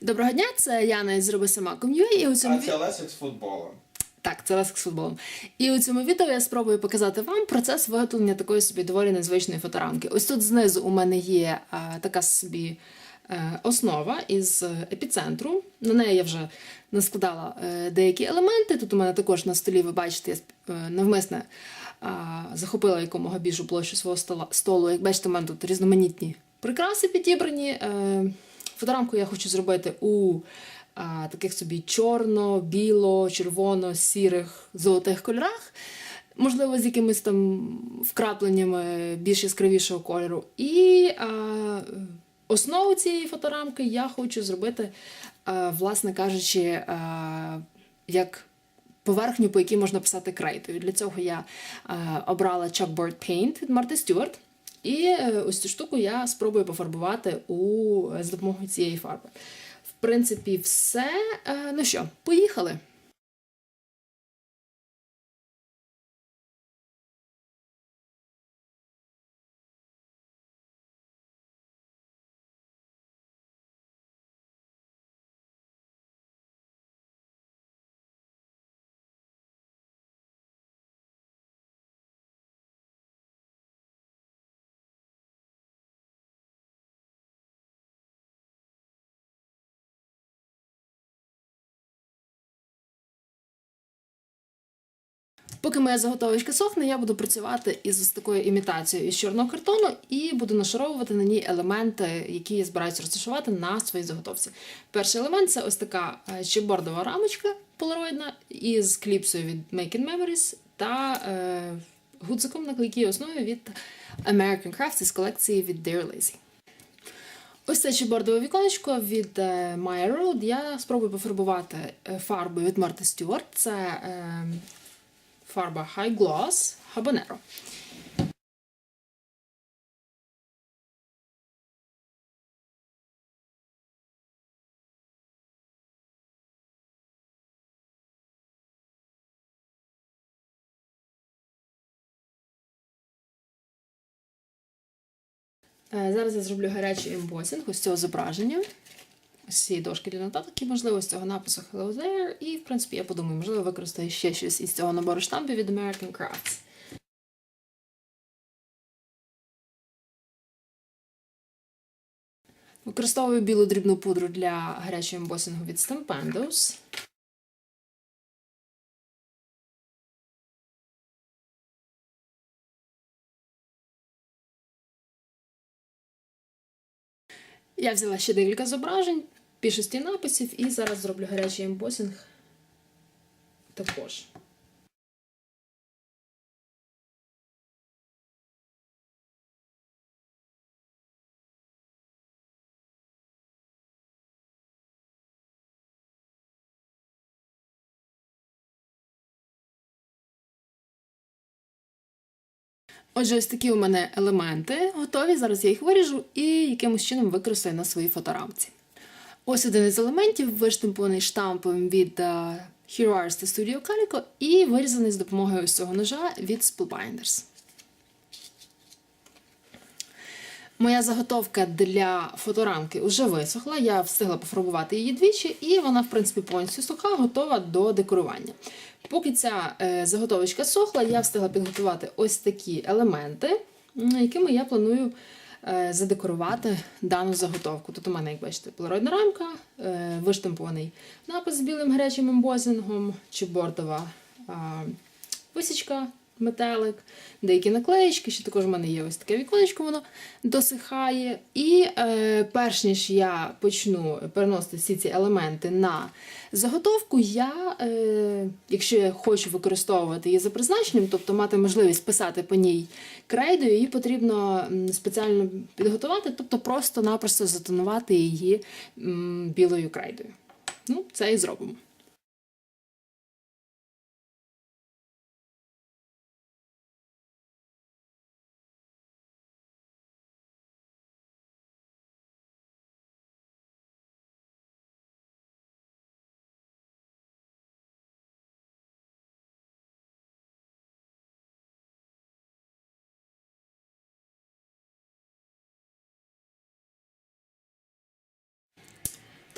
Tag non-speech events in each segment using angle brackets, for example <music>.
Доброго дня, це Яна із Зроби сама Ком'ю, і у цьому А це Лесик з футболом. так, це Лесик з футболом. І у цьому відео я спробую показати вам процес виготовлення такої собі доволі незвичної фоторамки. Ось тут знизу у мене є е, така собі е, основа із епіцентру. На неї я вже наскладала е, деякі елементи. Тут у мене також на столі, ви бачите, я е, навмисне е, захопила якомога більшу площу свого стола, столу. Як бачите, у мене тут різноманітні прикраси підібрані. Е, Фоторамку я хочу зробити у а, таких собі чорно, біло, червоно, сірих, золотих кольорах. Можливо, з якимись там вкрапленнями більш яскравішого кольору. І а, основу цієї фоторамки я хочу зробити, а, власне кажучи, а, як поверхню, по якій можна писати крейтою. Для цього я е, обрала Chalkboard Paint від Марти Стюарт. І е, ось цю штуку я спробую пофарбувати у, з допомогою цієї фарби. В принципі, все. Е, ну що, поїхали. Поки моя заготовочка сохне, я буду працювати із такою імітацією із чорного картону і буду нашаровувати на ній елементи, які я збираюся розташувати на своїй заготовці. Перший елемент це ось така чіпбордова рамочка полароїдна із кліпсою від Making Memories та е, гудзиком на клейкій основі від American Crafts із колекції від Dear Lazy. Ось це чіпбордове віконечко від е, Maya Road. Я спробую пофарбувати е, фарбою від Марти Стюарт. Це е, фарба High Gloss Habanero. Е, Зараз я зроблю гарячий ембосінг ось цього зображення. Цієї дошки для нотаток і, можливо, з цього напису Hello There. І, в принципі, я подумаю, можливо, використаю ще щось із цього набору штампів від American Crafts. Використовую білу дрібну пудру для гарячого ембосінгу від Stampendos. Я взяла ще декілька зображень, більшості написів, і зараз зроблю гарячий ембосінг також. Отже, ось такі у мене елементи готові. Зараз я їх виріжу і якимось чином використаю на своїй фоторамці. Ось один із елементів, виштампований штампом від е, Hero Arts Studio Calico і вирізаний з допомогою ось цього ножа від Spellbinders. Моя заготовка для фоторамки вже висохла, я встигла пофарбувати її двічі, і вона, в принципі, повністю суха, готова до декорування. Поки ця е, заготовочка сохла, я встигла підготувати ось такі елементи, якими я планую задекорувати дану заготовку. Тут у мене, як бачите, полароїдна рамка, е, виштампований напис з білим гарячим ембозингом, чи бордова висічка, метелик, деякі наклеїчки, ще також в мене є ось таке віконечко, воно досихає. І е, перш ніж я почну переносити всі ці елементи на заготовку, я, е, якщо я хочу використовувати її за призначенням, тобто мати можливість писати по ній крейдою, її потрібно спеціально підготувати, тобто просто-напросто затонувати її білою крейдою. Ну, це і зробимо.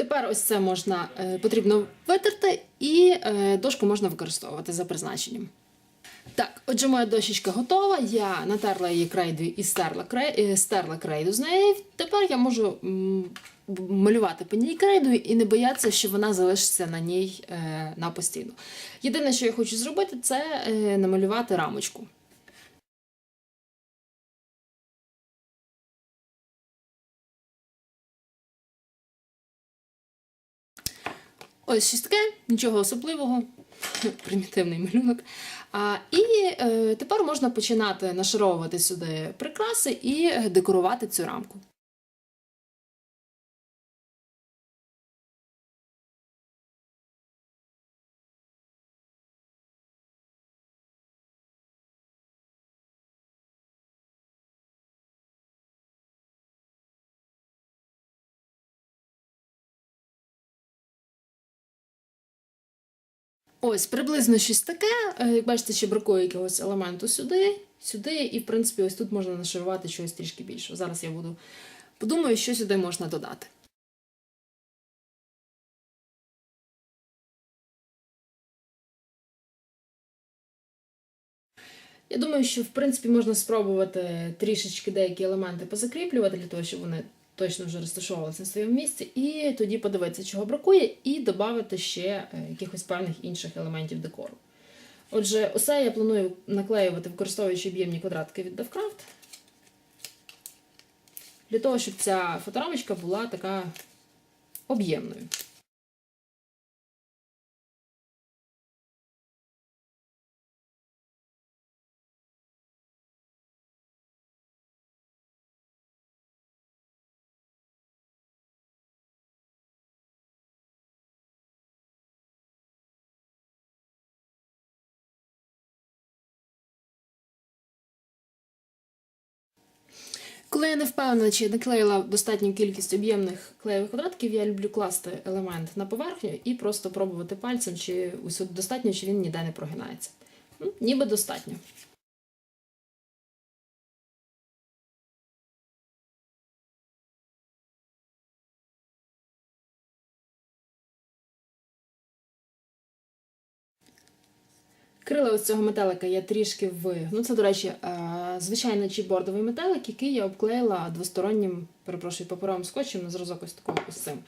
Тепер ось це можна е, потрібно витерти, і е, дошку можна використовувати за призначенням. Так, отже, моя дощечка готова. Я натерла її крейдою і стерла, крей... е, стерла крейду з неї. Тепер я можу малювати по ній крейдою і не боятися, що вона залишиться на ній на постійно. Єдине, що я хочу зробити, це намалювати рамочку. Ось щось таке, нічого особливого, <laughs> примітивний малюнок. А, і е, тепер можна починати нашаровувати сюди прикраси і е, декорувати цю рамку. Ось приблизно щось таке. Е, Як бачите, ще бракує якогось елементу сюди, сюди, і в принципі ось тут можна нашарувати щось трішки більше. Зараз я буду подумаю, що сюди можна додати. Я думаю, що в принципі можна спробувати трішечки деякі елементи позакріплювати для того, щоб вони точно вже розташовувалися на своєму місці, і тоді подивитися, чого бракує, і додати ще е, якихось певних інших елементів декору. Отже, усе я планую наклеювати, використовуючи об'ємні квадратки від DevCraft, для того, щоб ця фоторамочка була така об'ємною. Коли я не впевнена, чи наклеїла достатню кількість об'ємних клеєвих квадратиків, я люблю класти елемент на поверхню і просто пробувати пальцем, чи усюди достатньо, чи він ніде не прогинається. Ніби достатньо. Крила ось цього метелика я трішки вигну. Це, до речі, е, звичайний чіпбордовий метелик, який я обклеїла двостороннім, перепрошую, паперовим скотчем на зразок ось такого ось цим.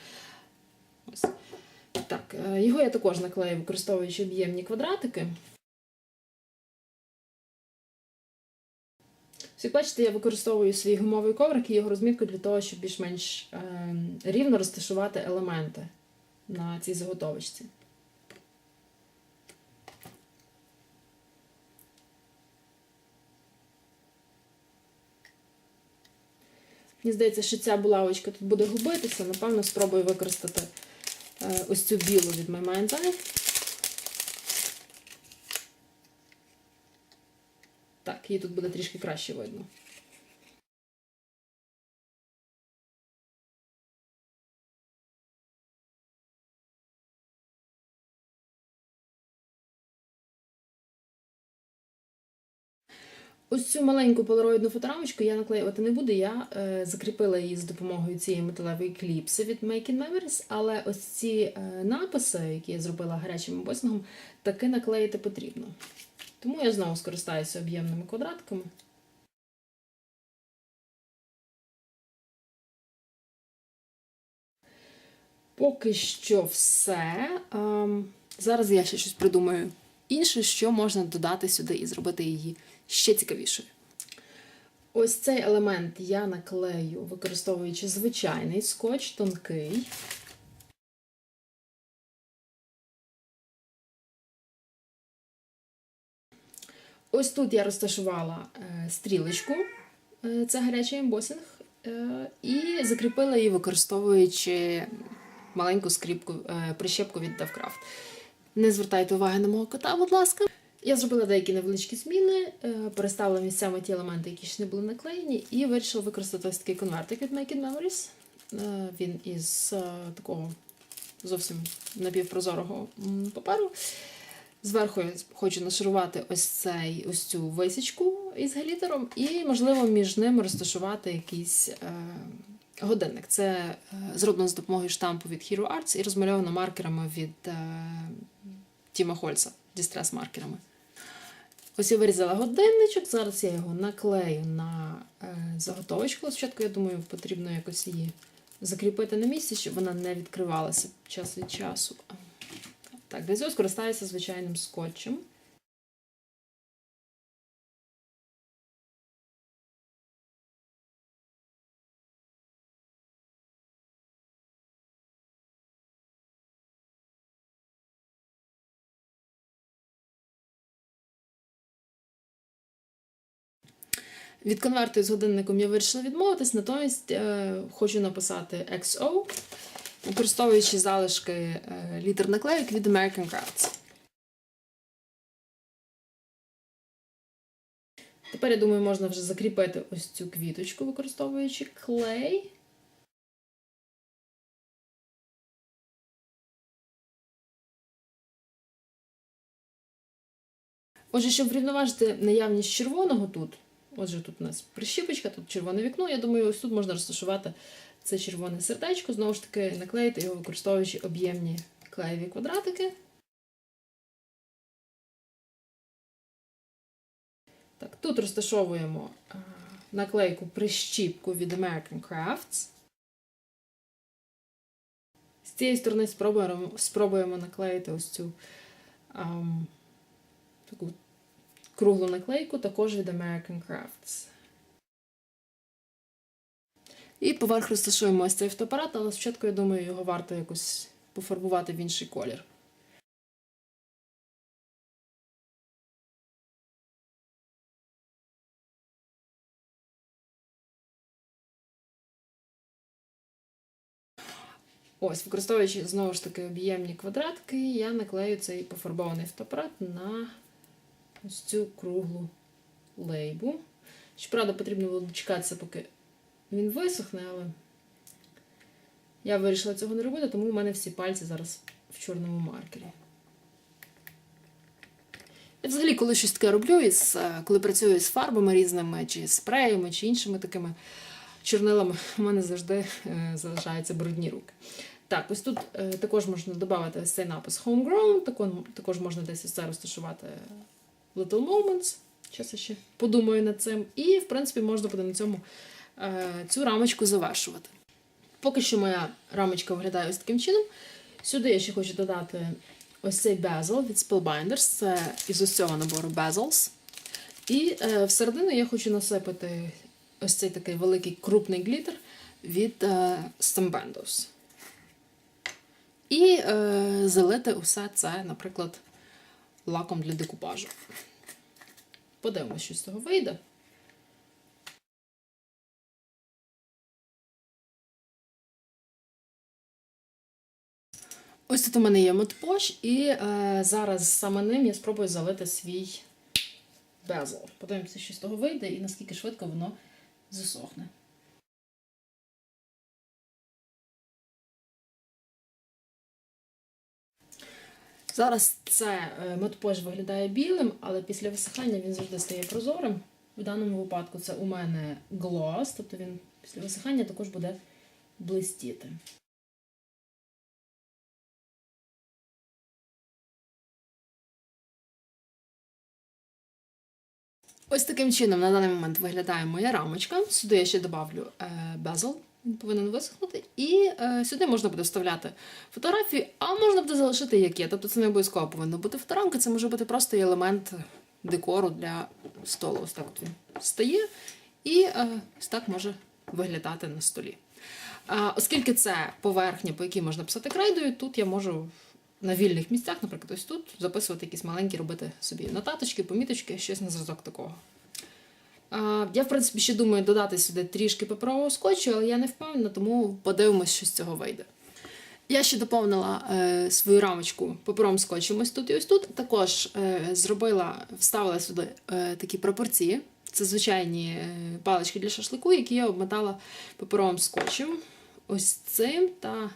Ось. Так, е, його я також наклею, використовуючи об'ємні квадратики. Як бачите, я використовую свій гумовий коврик і його розмітку для того, щоб більш-менш е, рівно розташувати елементи на цій заготовочці. Мені здається, що ця булавочка тут буде губитися. Напевно, спробую використати е, ось цю білу від My Mind's Eye. Так, її тут буде трішки краще видно. Ось цю маленьку полароїдну фоторамочку я наклеювати не буду. Я е, закріпила її з допомогою цієї металевої кліпси від Making Memories, але ось ці е, написи, які я зробила гарячим ембосингом, таки наклеїти потрібно. Тому я знову скористаюся об'ємними квадратками. Поки що все. Ем, зараз я ще щось придумаю інше, що можна додати сюди і зробити її ще цікавішою. Ось цей елемент я наклею, використовуючи звичайний скотч тонкий. Ось тут я розташувала е, стрілочку, е, це гарячий ембосинг, е, і закріпила її, використовуючи маленьку скріпку, прищепку від DevCraft. Не звертайте уваги на мого кота, будь ласка. Я зробила деякі невеличкі зміни, е, переставила місцями ті елементи, які ще не були наклеєні, і вирішила використати ось такий конвертик від Make It Memories. Е, Він із е, такого зовсім напівпрозорого паперу. Зверху я хочу нашарувати ось цей, ось цю висічку із глітером, і, можливо, між ними розташувати якісь е, годинник. Це е, зроблено з допомогою штампу від Hero Arts і розмальовано маркерами від е, Тіма Хольца, дістрес-маркерами. Ось я вирізала годинничок, зараз я його наклею на е, заготовочку. Спочатку, я думаю, потрібно якось її закріпити на місці, щоб вона не відкривалася час від часу. Так, для цього скористаюся звичайним скотчем. Від конверту з годинником я вирішила відмовитись, натомість е, хочу написати XO, використовуючи залишки е, літер наклейок від American Crafts. Тепер, я думаю, можна вже закріпити ось цю квіточку, використовуючи клей. Отже, щоб врівноважити наявність червоного тут, отже, тут у нас прищіпочка, тут червоне вікно. Я думаю, ось тут можна розташувати це червоне сердечко, знову ж таки, наклеїти його, використовуючи об'ємні клеєві квадратики. Так, тут розташовуємо наклейку прищіпку від American Crafts. З цієї сторони спробуємо, спробуємо наклеїти ось цю ам, таку круглу наклейку, також від American Crafts. І поверх розташуємо ось цей фотоапарат, але спочатку, я думаю, його варто якось пофарбувати в інший колір. Ось, використовуючи знову ж таки об'ємні квадратки, я наклею цей пофарбований фотоапарат на ось цю круглу лейбу. Щоправда, потрібно було дочекатися, поки він висохне, але я вирішила цього не робити, тому у мене всі пальці зараз в чорному маркері. Я взагалі, коли щось таке роблю, із, е, коли працюю з фарбами різними, чи спреями, чи іншими такими чорнилами, у мене завжди е, залишаються брудні руки. Так, ось тут е, також можна додати ось цей напис Homegrown, також, також можна десь ось це розташувати Little Moments. Зараз я ще подумаю над цим. І, в принципі, можна буде на цьому е, цю рамочку завершувати. Поки що моя рамочка виглядає ось таким чином. Сюди я ще хочу додати ось цей безл від Spellbinders. Це із ось цього набору bezels. І е, всередину я хочу насипати ось цей такий великий крупний глітер від е, Stambandos. І е, залити усе це, наприклад, лаком для декупажу. Подивимося, що з цього вийде. Ось тут у мене є мотпош, і е, зараз саме ним я спробую залити свій безл. Подивимося, що з того вийде і наскільки швидко воно засохне. Зараз це мотпош виглядає білим, але після висихання він завжди стає прозорим. В даному випадку це у мене глос, тобто він після висихання також буде блистіти. Ось таким чином на даний момент виглядає моя рамочка. Сюди я ще добавлю е, безл, він повинен висохнути. І е, сюди можна буде вставляти фотографії, а можна буде залишити як є. Тобто це не обов'язково повинна бути фоторамка, це може бути просто елемент декору для столу. Ось так от він стає. І е, ось так може виглядати на столі. Е, оскільки це поверхня, по якій можна писати крейдою, тут я можу на вільних місцях, наприклад, ось тут записувати якісь маленькі, робити собі нотаточки, поміточки, щось на зразок такого. Я, в принципі, ще думаю додати сюди трішки паперового скотчу, але я не впевнена, тому подивимось, що з цього вийде. Я ще доповнила е, свою рамочку паперовим скотчем ось тут і ось тут. Також е, зробила, вставила сюди е, такі пропорції. Це звичайні е, палички для шашлику, які я обмотала паперовим скотчем. Ось цим та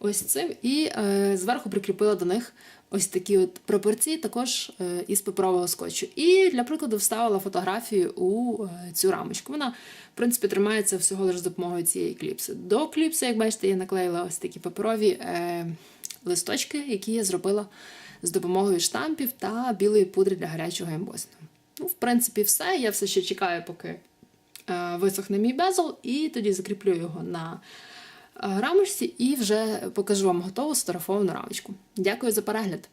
ось цим, і е, зверху прикріпила до них ось такі от пропорції, також е, із паперового скотчу. І для прикладу вставила фотографію у е, цю рамочку. Вона, в принципі, тримається всього лише з допомогою цієї кліпси. До кліпси, як бачите, я наклеїла ось такі паперові е, листочки, які я зробила з допомогою штампів та білої пудри для гарячого ембосингу. Ну, в принципі, все. Я все ще чекаю, поки е, висохне мій безл, і тоді закріплю його на рамочці і вже покажу вам готову сфотографовану рамочку. Дякую за перегляд!